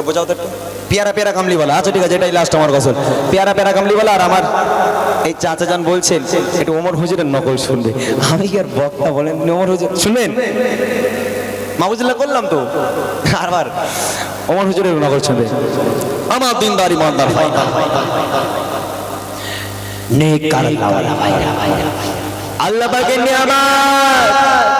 একবার বোঝাও তো একটু। পেয়ারা পেয়ারা কামলি বলা। আচ্ছা ঠিক আছে, এটাই লাস্ট আমার গসল পেয়ারা পেয়ারা কামলি বলা আর আমার এই চাচা যান বলছেন, একটু ওমর হুজুরের নকল শুনবে। আমি আর বক্তা বলেন? ওমর হুজুর শুনবেন মাহবুজুল্লাহ করলাম তো। আবার ওমর হুজুরের নকল শুনবে। আমার দিনদার ইমানদার ভাই নেক ভাইরা ভাইরা। আল্লাহ পাকের নিয়ামত।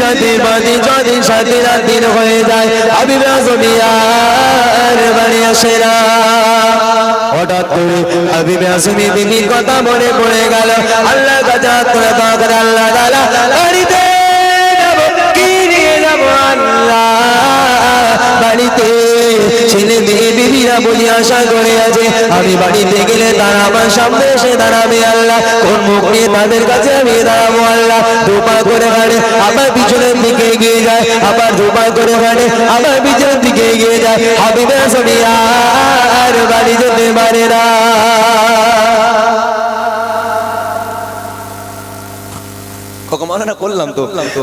ছদিন সাত দিন আট দিন হয়ে যায়, হাবিবে আসনিয়ার বাড়ি আসে হঠাৎ করে হাবিবে দিদির কথা মনে পড়ে গেল। আল্লাহ কাজা করে করে আল্লাহ তাআলা, বাড়িতে কি নিয়ে যাব আল্লাহ? বাড়িতে ছেলে মেয়ে বিবিরা বলি আশা করে আছে। আমি বাড়িতে গেলে তারা আমার সামনে এসে দাঁড়াবে আল্লাহ। কোন মুখ নিয়ে তাদের কাছে আমি দাঁড়াবো আল্লাহ? দুপা করে দিকে এগিয়ে যায় আবার দুপা করে হাঁটে আবার পিছনের দিকে এগিয়ে যায়। হাবিবে সরিয়া আর বাড়ি যেতে পারে না। কখন করলাম তো।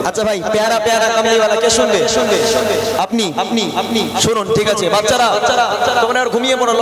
আচ্ছা ভাই পেয়ারা পেয়ারা কামলিওয়ালা কে শুনবে? শুনবে আপনি আপনি আপনি শুনুন ঠিক আছে। বাচ্চারা তোমরা ঘুমিয়ে পড়ো